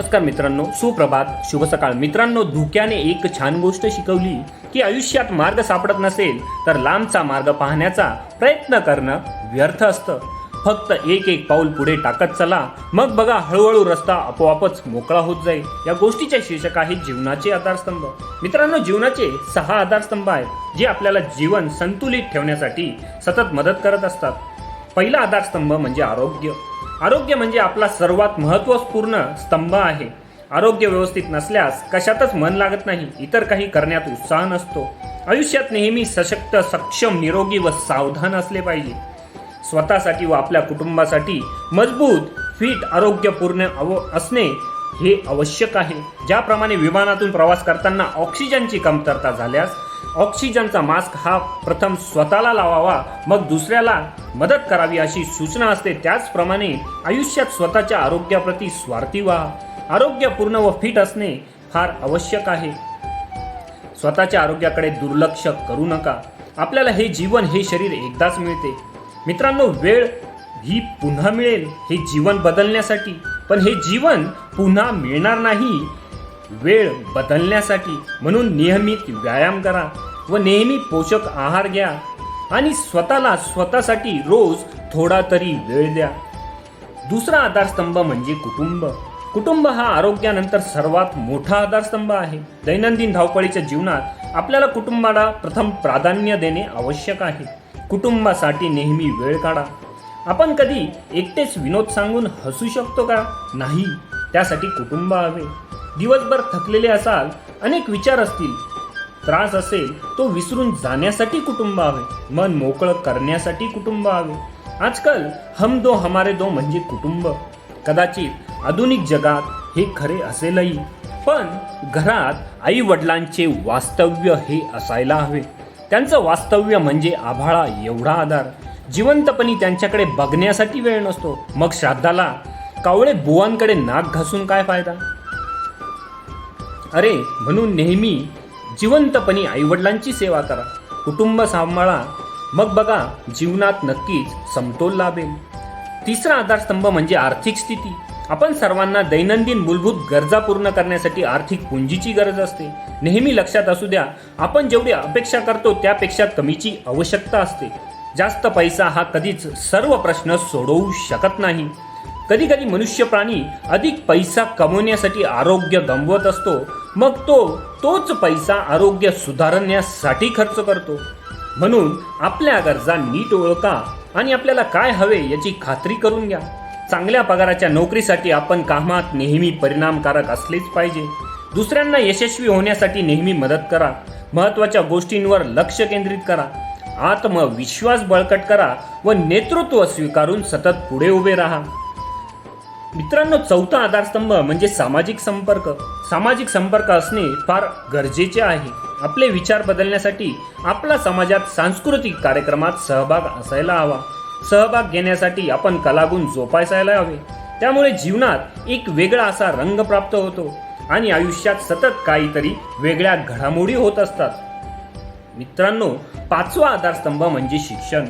नमस्कार मित्रांनो सुप्रभात. शुभ सकाळ. मित्रांनो धुक्याने एक छान गोष्ट शिकवली की आयुष्यात मार्ग सापडत नसेल तर लांबचा मार्ग पाहण्याचा प्रयत्न करणं व्यर्थ असतं. फक्त एक एक पाऊल पुढे टाकत चला मग बघा हळूहळू रस्ता आपोआपच मोकळा होत जाईल. या गोष्टीचे शीर्षक आहे जीवनाचे आधारस्तंभ. मित्रांनो जीवनाचे सहा आधारस्तंभ आहेत जे आपल्याला जीवन संतुलित ठेवण्यासाठी सतत मदत करत असतात. पहिला आधारस्तंभ म्हणजे आरोग्य. आरोग्य म्हणजे आपला सर्वात महत्त्वपूर्ण स्तंभ आहे. आरोग्य व्यवस्थित नसल्यास कशातच मन लागत नाही इतर काही करण्यात उत्साह नसतो. आयुष्यात नेहमी सशक्त सक्षम निरोगी व सावधान असले पाहिजे. स्वतःसाठी व आपल्या कुटुंबासाठी मजबूत फिट आरोग्यपूर्ण अव असणे हे आवश्यक आहे. ज्याप्रमाणे विमानातून प्रवास करताना ऑक्सिजनची कमतरता झाल्यास ऑक्सिजनचा मास्क हा प्रथम स्वतःला लावावा मग दुसऱ्याला मदत करावी अशी सूचना असते. त्याचप्रमाणे आयुष्यात स्वतःच्या आरोग्याप्रती स्वार्थी व्हा. आरोग्यपूर्ण व फिट असणे फार आवश्यक आहे. स्वतःच्या आरोग्याकडे दुर्लक्ष करू नका. आपल्याला हे जीवन हे शरीर एकदाच मिळते. मित्रांनो वेळ ही पुन्हा मिळेल. हे जीवन बदलण्यासाठी. पण हे जीवन पुन्हा मिळणार नाही. वेळ बदलण्यासाठी. म्हणून नियमित व्यायाम करा व नेहमी पोषक आहार घ्या. आणि स्वतःला स्वतःसाठी रोज थोडा तरी वेळ द्या. दुसरा आधारस्तंभ म्हणजे कुटुंब. कुटुंब हा आरोग्यानंतर सर्वात मोठा आधारस्तंभ आहे. दैनंदिन धावपळीच्या जीवनात आपल्याला कुटुंबाला प्रथम प्राधान्य देणे आवश्यक आहे. कुटुंबासाठी नेहमी वेळ काढा. आपण कधी एकटेच विनोद सांगून हसू शकतो का? नाही. त्यासाठी कुटुंब हवे. दिवसभर थकलेले असाल अनेक विचार असतील त्रास असेल तो विसरून जाण्यासाठी कुटुंब हवे. मन मोकळं करण्यासाठी कुटुंब हवे. आजकाल हम दो हमारे दो म्हणजे कुटुंब. कदाचित आधुनिक जगात हे खरे असेलही पण घरात आई वडिलांचे वास्तव्य हे असायला हवे. त्यांचं वास्तव्य म्हणजे आभाळा एवढा आधार. जिवंतपणी त्यांच्याकडे बघण्यासाठी वेळ नसतो. मग श्राद्धाला कावळे बुवांकडे नाक घासून काय फायदा? अरे म्हणून नेहमी जिवंतपणी आईवडिलांची सेवा करा. कुटुंब सांभाळा. मग बघा जीवनात नक्कीच समतोल लाभेल. तिसरा आधारस्तंभ म्हणजे आर्थिक स्थिती. आपण सर्वांना दैनंदिन मूलभूत गरजा पूर्ण करण्यासाठी आर्थिक पुंजीची गरज असते. नेहमी लक्षात असू द्या आपण जेवढी अपेक्षा करतो त्यापेक्षा कमीची आवश्यकता असते. जास्त पैसा हा कधीच सर्व प्रश्न सोडवू शकत नाही. कधी कधी मनुष्य प्राणी अधिक पैसा कमवण्यासाठी आरोग्य गमवत असतो मग तो तोच पैसा आरोग्य सुधारण्यासाठी खर्च करतो. म्हणून आपल्या गरजा नीट ओळखा आणि आपल्याला काय हवे याची खात्री करून घ्या. चांगल्या पगाराच्या नोकरीसाठी आपण कामात नेहमी परिणामकारक असलेच पाहिजे. दुसऱ्यांना यशस्वी होण्यासाठी नेहमी मदत करा. महत्त्वाच्या गोष्टींवर लक्ष केंद्रित करा. आत्मविश्वास बळकट करा व नेतृत्व स्वीकारून सतत पुढे उभे राहा. मित्रांनो चौथा आधारस्तंभ म्हणजे सामाजिक संपर्क. सामाजिक संपर्क असणे फार गरजेचे आहे. आपले विचार बदलण्यासाठी आपला समाजात सांस्कृतिक कार्यक्रमात सहभाग असायला हवा. सहभाग घेण्यासाठी आपण कलागुण जोपासायला हवे. त्यामुळे जीवनात एक वेगळा असा रंग प्राप्त होतो आणि आयुष्यात सतत काहीतरी वेगळ्या घडामोडी होत असतात. मित्रांनो पाचवा आधारस्तंभ म्हणजे शिक्षण.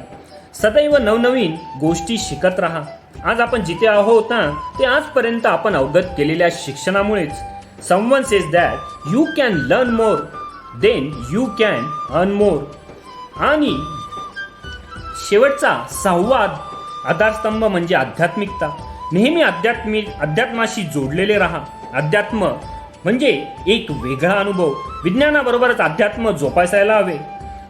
सदैव नवनवीन गोष्टी शिकत राहा. आज आपण जिथे आहोत ना ते आजपर्यंत आपण अवगत केलेल्या शिक्षणामुळेच. Someone says that you can learn more then you can earn more आणि शेवटचा सहावा आधारस्तंभ म्हणजे आध्यात्मिकता. नेहमी आध्यात्मिक अध्यात्माशी जोडलेले राहा. अध्यात्म म्हणजे एक वेगळा अनुभव. विज्ञानाबरोबरच अध्यात्म जोपासायला हवे.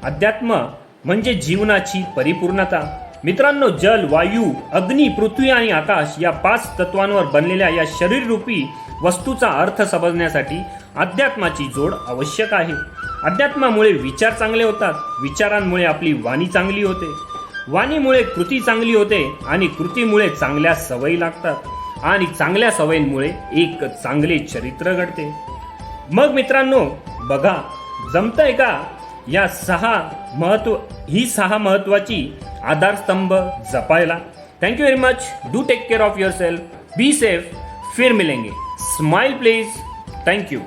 अध्यात्म म्हणजे जीवनाची परिपूर्णता. मित्रांनो जल वायू अग्नी पृथ्वी आणि आकाश या पाच तत्वांवर बनलेल्या या शरीररूपी वस्तूचा अर्थ समजण्यासाठी अध्यात्माची जोड आवश्यक आहे. अध्यात्मामुळे विचार चांगले होतात. विचारांमुळे आपली वाणी चांगली होते. वाणीमुळे कृती चांगली होते आणि कृतीमुळे चांगल्या सवयी लागतात. आणि चांगल्या सवयींमुळे एक चांगले चरित्र घडते. मग मित्रांनो बघा जमतंय का या सहा महत्त्व ही सहा महत्वाची आधारस्तंभ जपायला. Thank you very much do take care of your self be safe फिर मिलेंगे. Smile please thank you